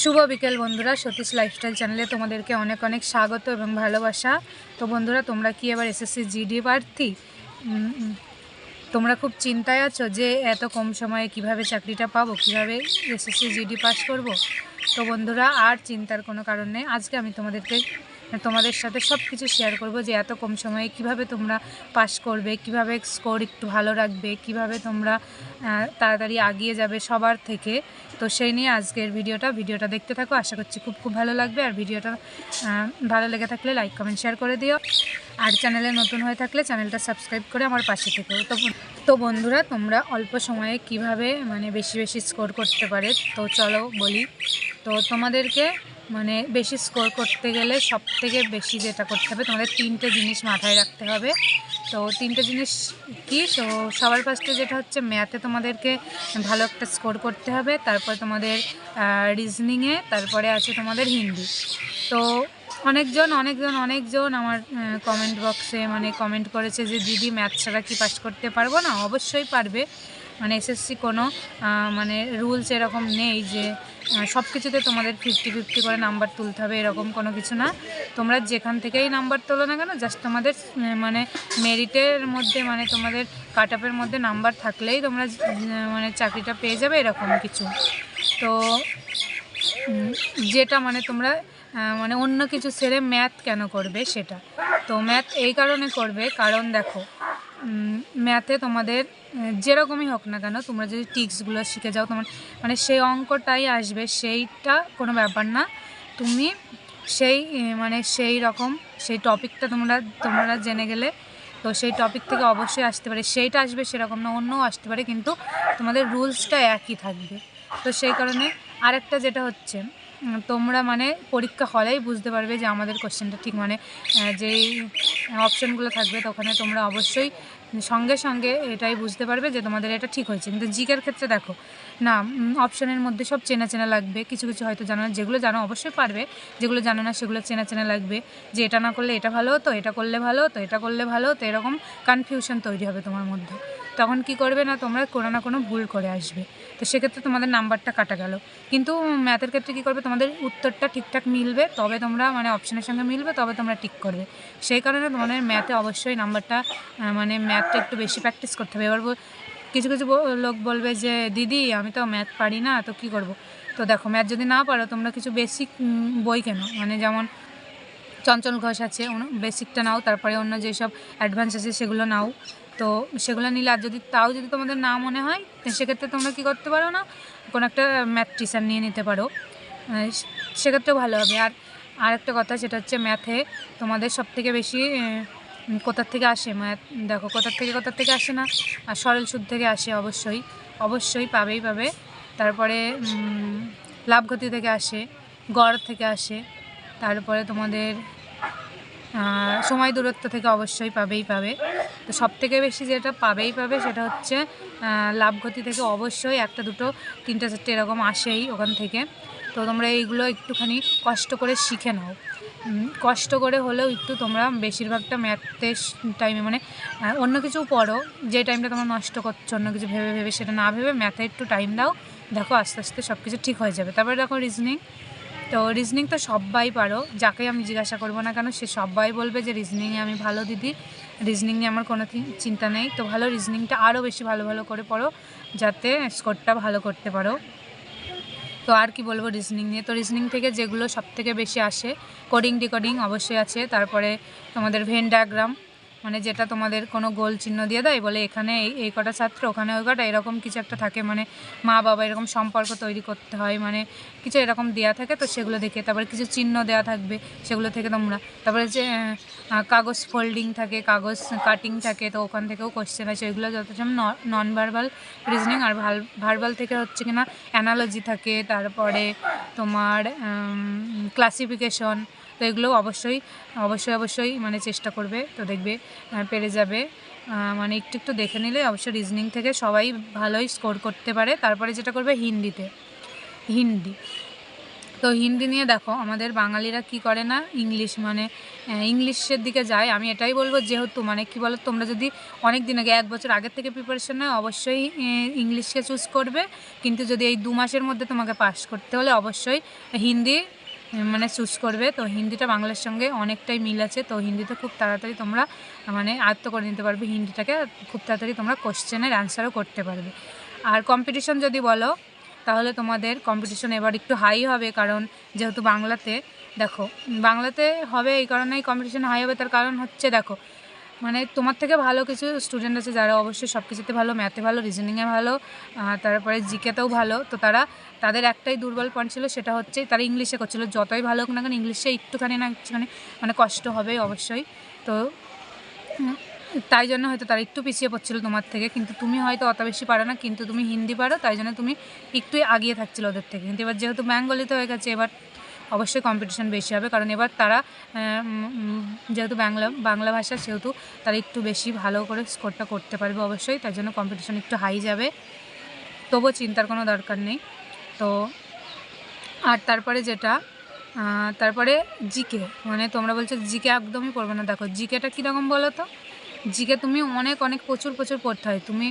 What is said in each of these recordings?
শুভ বিকেল বন্ধুরা, সতীশ লাইফস্টাইল চ্যানেলে তোমাদেরকে অনেক অনেক স্বাগত এবং ভালোবাসা। তো বন্ধুরা, তোমরা কি এবার এসএসসি জিডি প্রার্থী? তোমরা খুব চিন্তায় আছো যে এত কম সময়ে কীভাবে চাকরিটা পাবো, কীভাবে এসএসসি জিডি পাস করব? তো বন্ধুরা, আর চিন্তার কোনো কারণ নেই। আজকে আমি তোমাদেরকে তোমাদের সাথে সব কিছু শেয়ার করব যে এত কম সময়ে কীভাবে তোমরা পাস করবে, কীভাবে স্কোর একটু ভালো রাখবে, কীভাবে তোমরা তাড়াতাড়ি আগিয়ে যাবে সবার থেকে। তো সেই নিয়ে আজকের ভিডিওটা ভিডিওটা দেখতে থাকো, আশা করছি খুব খুব ভালো লাগবে। আর ভিডিওটা ভালো লেগে থাকলে লাইক কমেন্ট শেয়ার করে দিও। আর চ্যানেলে নতুন হয়ে থাকলে চ্যানেলটা সাবস্ক্রাইব করে আমার পাশে থেকো। তো তো বন্ধুরা, তোমরা অল্প সময়ে কীভাবে মানে বেশি বেশি স্কোর করতে পারে? তো চলো বলি। তো তোমাদেরকে মানে বেশি স্কোর করতে গেলে সব থেকে বেশি যেটা করতে হবে, তোমাদের তিনটে জিনিস মাথায় রাখতে হবে। তো তিনটে জিনিস কি? তো সবার ফার্স্টে যেটা হচ্ছে ম্যাথে তোমাদেরকে ভালো একটা স্কোর করতে হবে, তারপর তোমাদের রিজনিংয়ে তারপরে আছে তোমাদের হিন্দি। তো অনেকজন অনেকজন অনেকজন আমার কমেন্ট বক্সে মানে কমেন্ট করেছে যে, দিদি ম্যাথ ছাড়া কি পাস করতে পারব না? অবশ্যই পারবে। মানে এসএসসি কোনো মানে রুলস এরকম নেই যে সব কিছুতে তোমাদের ফিফটি ফিফটি করে নাম্বার তুলতে হবে, এরকম কোনো কিছু না। তোমরা যেখান থেকেই নাম্বার তোলো না কেন জাস্ট তোমাদের মানে মেরিটের মধ্যে মানে তোমাদের কাট আপের মধ্যে নাম্বার থাকলেই তোমরা মানে চাকরিটা পেয়ে যাবে, এরকম কিছু। তো যেটা মানে তোমরা মানে অন্য কিছু ছেড়ে ম্যাথ কেন করবে সেটা? তো ম্যাথ এই কারণে করবে, কারণ দেখো ম্যাথে তোমাদের যেরকমই হোক না কেন, তোমরা যদি টিক্সগুলো শিখে যাও, তোমার মানে সেই অঙ্কটাই আসবে, সেইটা কোনো ব্যাপার না। তুমি সেই মানে সেই রকম, সেই টপিকটা তোমরা তোমরা জেনে গেলে, তো সেই টপিক থেকে অবশ্যই আসতে পারে। সেইটা আসবে সেরকম না, অন্যও আসতে পারে, কিন্তু তোমাদের রুলসটা একই থাকবে। তো সেই কারণে আরেকটা যেটা হচ্ছে তোমরা মানে পরীক্ষা হলেই বুঝতে পারবে যে আমাদের কোশ্চেনটা ঠিক মানে যেই অপশানগুলো থাকবে তো ওখানে তোমরা অবশ্যই সঙ্গে সঙ্গে এটাই বুঝতে পারবে যে তোমাদের এটা ঠিক হয়েছে। কিন্তু জিকের ক্ষেত্রে দেখো, না অপশানের মধ্যে সব চেনা চেনা লাগবে, কিছু কিছু হয়তো জানো না, যেগুলো জানো অবশ্যই পারবে, যেগুলো জানো না সেগুলো চেনা চেনা লাগবে, যে এটা না করলে এটা ভালো হতো, এটা করলে ভালো হতো, এটা করলে ভালো হতো, এরকম কনফিউশন তৈরি হবে তোমার মধ্যে। তখন কি করবে না, তোমরা কোনো না কোনো ভুল করে আসবে। তো সেক্ষেত্রে তোমাদের নাম্বারটা কাটা গেল। কিন্তু ম্যাথের ক্ষেত্রে কী করবে? তোমাদের উত্তরটা ঠিকঠাক মিলবে, তবে তোমরা মানে অপশনের সঙ্গে মিলবে, তবে তোমরা ঠিক করবে। সেই কারণে তোমাদের ম্যাথে অবশ্যই নাম্বারটা মানে ম্যাথটা একটু বেশি প্র্যাকটিস করতে হবে। এবার কিছু কিছু লোক বলবে যে, দিদি, আমি তো ম্যাথ পারি না, তো কী করব? তো দেখো, ম্যাথ যদি না পারো, তোমরা কিছু বেসিক বই কেনো? মানে যেমন চঞ্চল ঘোষ আছে বেসিকটা নাও, তারপরে অন্য যেসব অ্যাডভান্স আছে, সেগুলো নাও। তো সেগুলো নিলে আর যদি তাও যদি তোমাদের না মনে হয় সেক্ষেত্রে তোমরা কী করতে পারো না? কোনো একটা ম্যাথ টিচার নিয়ে নিতে পারো। সেক্ষেত্রেও ভালো হবে। আর আর একটা কথা সেটা হচ্ছে ম্যাথে তোমাদের সব থেকে বেশি কোথার থেকে আসে? ম্যাথ দেখো কোথার থেকে কোথার থেকে আসে না আর সরল সুদ থেকে আসে অবশ্যই। অবশ্যই পাবেই পাবে। তারপরে উম, লাভ ক্ষতি থেকে আসে গড় থেকে আসে। তারপরে তোমাদের সময় দূরত্ব থেকে অবশ্যই পাবেই পাবে। তো সব থেকে বেশি যেটা পাবেই পাবে সেটা হচ্ছে লাভ ক্ষতি থেকে অবশ্যই একটা, দুটো, তিনটে, চারটে এরকম আসেই ওখান থেকে। তো তোমরা এইগুলো একটুখানি কষ্ট করে শিখে নাও। কষ্ট করে হলেও একটু তোমরা বেশিরভাগটা ম্যাথের টাইমে মানে অন্য কিছু পড়ো। যে টাইমটা তোমরা নষ্ট করছ, অন্য কিছু ভেবে ভেবে সেটা না ভেবে ম্যাথে একটু টাইম দাও। দেখো আস্তে আস্তে সব কিছু ঠিক হয়ে যাবে। তারপরে দেখো রিজনিং তো রিজনিং তো সবাই পারো, যাকে আমি জিজ্ঞাসা করব না কেন, সে সবাই বলবে যে রিজনিংয়ে আমি ভালো দিদি রিজনিং নিয়ে আমার কোনো চিন্তা নেই। তো ভালো রিজনিংটা আরও বেশি ভালো ভালো করে পড়ো, যাতে স্কোরটা ভালো করতে পারো। তো আর কি বলব রিজনিং নিয়ে? তো রিজনিং থেকে যেগুলো সব থেকে বেশি আসে কোডিং ডিকোডিং অবশ্যই আছে, তারপরে তোমাদের ভেন ডায়াগ্রাম মানে যেটা তোমাদের কোনো গোল চিহ্ন দিয়ে দেয়, বলে এখানে এই এই কটা ছাত্র, ওখানে ওই কটা, এরকম কিছু একটা থাকে মানে মা বাবা এরকম সম্পর্ক তৈরি করতে হয় মানে কিছু এরকম দেওয়া থাকে তো সেগুলো দেখে, তারপরে কিছু চিহ্ন দেওয়া থাকবে সেগুলো থেকে তোমরা, তারপরে যে কাগজ ফোল্ডিং থাকে, কাগজ কাটিং থাকে, তো ওখান থেকেও কোশ্চেন আছে ওইগুলো যথেষ্ট নন ভার্বাল রিজনিং আর ভালো ভার্বাল থেকে হচ্ছে কিনা অ্যানালজি থাকে, তারপরে তোমার ক্লাসিফিকেশন তো এগুলো অবশ্যই অবশ্যই অবশ্যই মানে চেষ্টা করবে। তো দেখবে পেরে যাবে। মানে একটু একটু দেখে নিলে অবশ্যই রিজনিং থেকে সবাই ভালোই স্কোর করতে পারে। তারপরে যেটা করবে হিন্দিতে। হিন্দি। তো হিন্দি নিয়ে দেখো, আমাদের বাঙালিরা কি করে না ইংলিশ মানে ইংলিশের দিকে যায়। আমি এটাই বলব যেহেতু মানে কি বলো তোমরা যদি অনেক দিন আগে, এক বছর আগের থেকে প্রিপারেশন নেয় অবশ্যই ইংলিশকে চুজ করবে। কিন্তু যদি এই দু মাসের মধ্যে তোমাকে পাস করতে হলে অবশ্যই হিন্দি মানে চুজ করবে। তো হিন্দিটা বাংলার সঙ্গে অনেকটাই মিল আছে। তো হিন্দিতে খুব তাড়াতাড়ি তোমরা মানে আয়ত্ত করে নিতে পারবে হিন্দিটাকে। খুব তাড়াতাড়ি তোমরা কোশ্চেনের অ্যান্সারও করতে পারবে। আর কম্পিটিশন যদি বলো, তাহলে তোমাদের কম্পিটিশন এবার একটু হাই হবে। কারণ যেহেতু বাংলাতে, দেখো, বাংলাতে হবে এই কারণেই কম্পিটিশন হাই হবে। তার কারণ হচ্ছে, দেখো মানে তোমার থেকে ভালো কিছু স্টুডেন্ট আছে যারা অবশ্যই সব কিছুতে ভালো ম্যাথে ভালো রিজনিংয়ে ভালো তারপরে জিকেতেও ভালো। তো তারা, তাদের একটাই দুর্বল পয়েন্ট ছিল, সেটা হচ্ছে তারা ইংলিশে করছিল। যতই ভালো হোক না কেন ইংলিশে একটুখানি না একটুখানি মানে কষ্ট হবে অবশ্যই। তো তাই জন্য হয়তো তারা একটু পিছিয়ে পড়ছিলো তোমার থেকে। কিন্তু তুমি হয়তো অত বেশি পারো না, কিন্তু তুমি হিন্দি পারো, তাই জন্য তুমি একটু আগিয়ে থাকছিলো ওদের থেকে। কিন্তু এবার যেহেতু বেঙ্গলিতে হয়ে গেছে, এবার অবশ্যই কম্পিটিশান বেশি হবে। কারণ এবার তারা যেহেতু বাংলা বাংলা ভাষা, সেহেতু তারা একটু বেশি ভালো করে স্কোরটা করতে পারবে অবশ্যই। তাই জন্য কম্পিটিশান একটু হাই যাবে। তবুও চিন্তার কোনো দরকার নেই। তো, আর তারপরে যেটা তারপরে জিকে। মানে তোমরা বলছো জিকে একদমই পড়বে না। দেখো, জিকেটা কীরকম বলো তো? জিকে তুমি অনেক অনেক প্রচুর প্রচুর পড়তে হয়। তুমি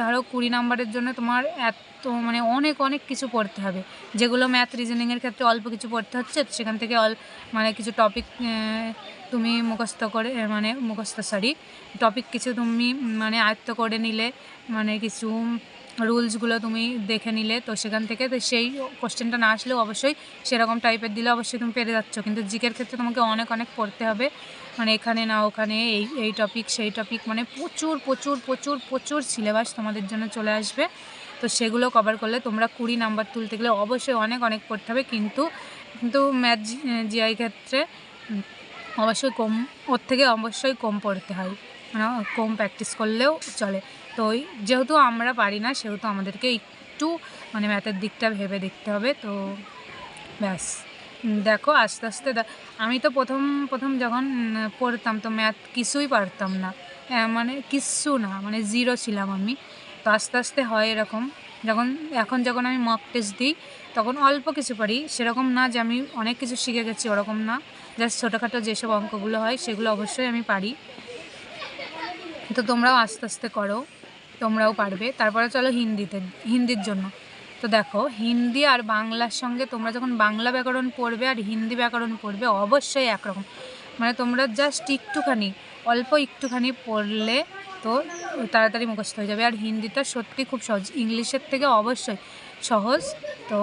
ধরো কুড়ি নাম্বারের জন্য তোমার এত মানে অনেক অনেক কিছু পড়তে হবে। যেগুলো ম্যাথ রিজনিংয়ের ক্ষেত্রে অল্প কিছু পড়তে হচ্ছে সেখান থেকে অল মানে কিছু টপিক তুমি মুখস্থ করে মানে মুখস্থ সরি টপিক কিছু তুমি মানে আয়ত্ত করে নিলে মানে কিছু রুলসগুলো তুমি দেখে নিলে, তো সেখান থেকে তো সেই কোশ্চেনটা না আসলেও অবশ্যই সেরকম টাইপের দিলে অবশ্যই তুমি পেরে যাচ্ছ। কিন্তু জিকের ক্ষেত্রে তোমাকে অনেক অনেক পড়তে হবে। মানে এখানে না, ওখানে এই এই টপিক সেই টপিক মানে প্রচুর প্রচুর প্রচুর প্রচুর সিলেবাস তোমাদের জন্য চলে আসবে। তো সেগুলো কভার করলে তোমরা কুড়ি নাম্বার তুলতে গেলে অবশ্যই অনেক অনেক পড়তে হবে। কিন্তু কিন্তু ম্যাথ জিআই ক্ষেত্রে অবশ্যই কম, ওর থেকে অবশ্যই কম পড়তে হয়। মানে কম প্র্যাকটিস করলেও চলে। তো ওই যেহেতু আমরা পারি না সেহেতু আমাদেরকে একটু মানে ম্যাথের দিকটা ভেবে দেখতে হবে তো ব্যাস। দেখো আস্তে আস্তে আমি তো প্রথম প্রথম যখন পড়তাম তো ম্যাথ কিছুই পারতাম না। হ্যাঁ, মানে কিচ্ছু না মানে জিরো ছিলাম আমি। তো আস্তে আস্তে হয় এরকম যখন এখন যখন আমি মক টেস্ট দিই তখন অল্প কিছু পারি সেরকম না যে আমি অনেক কিছু শিখে গেছি ওরকম না। জাস্ট ছোটোখাটো যেসব অঙ্কগুলো হয় সেগুলো অবশ্যই আমি পারি। তো তোমরাও আস্তে আস্তে করো। তোমরাও পারবে। তারপরে চলো হিন্দিতে, হিন্দির জন্য। তো দেখো, হিন্দি আর বাংলার সঙ্গে তোমরা যখন বাংলা ব্যাকরণ পড়বে আর হিন্দি ব্যাকরণ পড়বে, অবশ্যই একরকম। মানে তোমরা জাস্ট একটুখানি, অল্প একটুখানি পড়লে তো তাড়াতাড়ি মুখস্থ হয়ে যাবে। আর হিন্দিটা সত্যি খুব সহজ। ইংলিশের থেকে অবশ্যই সহজ। তো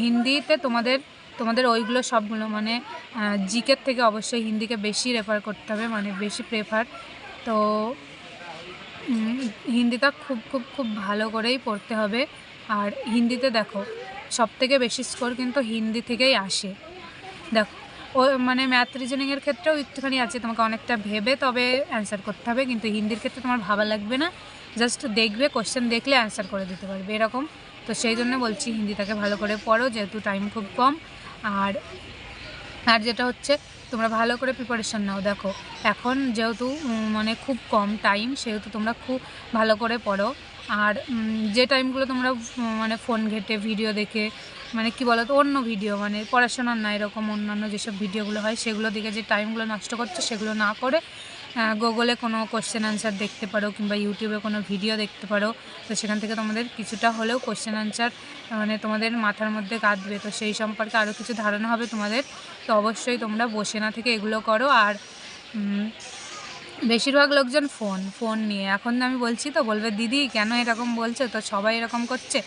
হিন্দিতে তোমাদের তোমাদের ওইগুলো সবগুলো মানে জিকের থেকে অবশ্যই হিন্দিকে বেশি রেফার করতে হবে মানে বেশি প্রেফার তো হিন্দিটা খুব খুব খুব ভালো করেই পড়তে হবে। আর হিন্দিতে দেখো সব থেকে বেশি স্কোর কিন্তু হিন্দি থেকেই আসে। দেখো, ও মানে ম্যাথ রিজনিংয়ের ক্ষেত্রেও একটুখানি আছে, তোমাকে অনেকটা ভেবে তবে অ্যান্সার করতে হবে। কিন্তু হিন্দির ক্ষেত্রে তোমার ভাবা লাগবে না জাস্ট দেখবে কোশ্চেন দেখলে অ্যান্সার করে দিতে পারবে, এরকম। তো সেই জন্য বলছি, হিন্দিটাকে ভালো করে পড়ো, যেহেতু টাইম খুব কম। আর আর যেটা হচ্ছে, তোমরা ভালো করে প্রিপারেশন নাও। দেখো, এখন যেহেতু মানে খুব কম টাইম সেহেতু তোমরা খুব ভালো করে পড়ো। আর যে টাইমগুলো তোমরা মানে ফোন ঘেটে ভিডিও দেখে মানে কি বলো তো অন্য ভিডিও মানে পড়াশোনার না এরকম অন্যান্য যেসব ভিডিওগুলো হয়, সেগুলো দিকে যে টাইমগুলো নষ্ট করছ, সেগুলো না করে গুগলে কোনো কোশ্চেন আনসার দেখতে পারো কিংবা ইউটিউবে কোনো ভিডিও দেখতে পারো। তো সেখান থেকে তোমাদের কিছুটা হলেও কোশ্চেন আনসার মানে তোমাদের মাথার মধ্যে কাঁদবে। তো সেই সম্পর্কে আরও কিছু ধারণা হবে তোমাদের। তো অবশ্যই তোমরা বসে না থেকে এগুলো করো। আর বেশিরভাগ লোকজন ফোন ফোন নিয়ে। এখন আমি বলছি তো, বলবে, দিদি, কেন এরকম বলছে? তো সবাই এরকম করছে।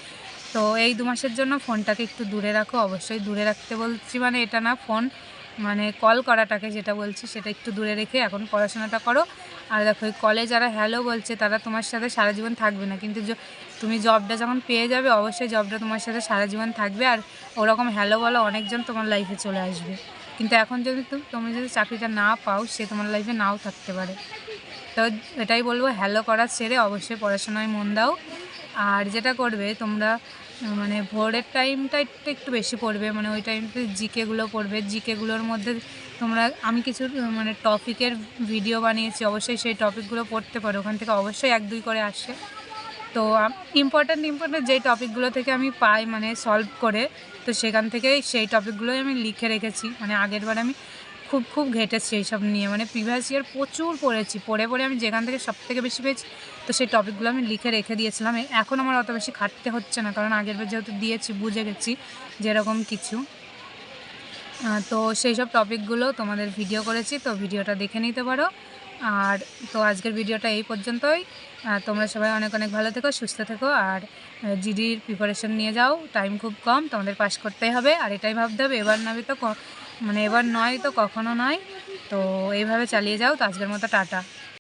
তো এই দু মাসের জন্য ফোনটাকে একটু দূরে রাখো। অবশ্যই দূরে রাখতে বলছি মানে এটা না ফোন মানে কল করাটাকে যেটা বলছি সেটা একটু দূরে রেখে এখন পড়াশোনাটা করো। আর দেখো কলে যারা হ্যালো বলছে, তারা তোমার সাথে সারা জীবন থাকবে না। কিন্তু তুমি জবটা যখন পেয়ে যাবে, অবশ্যই জবটা তোমার সাথে সারা জীবন থাকবে। আর ওরকম হ্যালো বলো অনেকজন তোমার লাইফে চলে আসবে। কিন্তু এখন যদি তুমি যদি চাকরিটা না পাও, সে তোমার লাইফে নাও থাকতে পারে। তো এটাই বলব হ্যালো করা ছেড়ে অবশ্যই পড়াশোনায় মন দাও। আর যেটা করবে, তোমরা মানে ভোরের টাইমটা একটু বেশি পড়বে। মানে ওই টাইমতে জিকেগুলো পড়বে। জিকেগুলোর মধ্যে তোমরা, আমি কিছু মানে টপিকের ভিডিও বানিয়েছি। অবশ্যই সেই টপিকগুলো পড়তে পারো। ওখান থেকে অবশ্যই এক, দুই করে আসে। তো ইম্পর্ট্যান্ট ইম্পর্ট্যান্ট যেই টপিকগুলো থেকে আমি পাই মানে সলভ করে, তো সেখান থেকেই সেই টপিকগুলোই আমি লিখে রেখেছি। মানে আগেরবার আমি খুব খুব ঘেটেছি এইসব নিয়ে। মানে প্রিভিয়াস ইয়ার প্রচুর পড়েছি। পড়ে পড়ে আমি যেখান থেকে সব থেকে বেশি পেয়েছি, তো সেই টপিকগুলো আমি লিখে রেখে দিয়েছিলাম। এখন আমার অত বেশি খাটতে হচ্ছে না, কারণ আগের বার যেহেতু দিয়েছি, বুঝে গেছি যেরকম কিছু। তো সেই সব টপিকগুলো তোমাদের ভিডিও করেছি, তো ভিডিওটা দেখে নিতে পারো। আর তো আজকের ভিডিওটা এই পর্যন্তই। তোমরা সবাই অনেক অনেক ভালো থেকো, সুস্থ থেকো। আর জিডির প্রিপারেশন নিয়ে যাও। টাইম খুব কম, তোমাদের পাস করতেই হবে। আর এটাই ভাবতে হবে, এবার নয় তো মানে এবার নয় তো কখনো নয়। তো এইভাবে চালিয়ে যাও। তো আজকের মতো টাটা।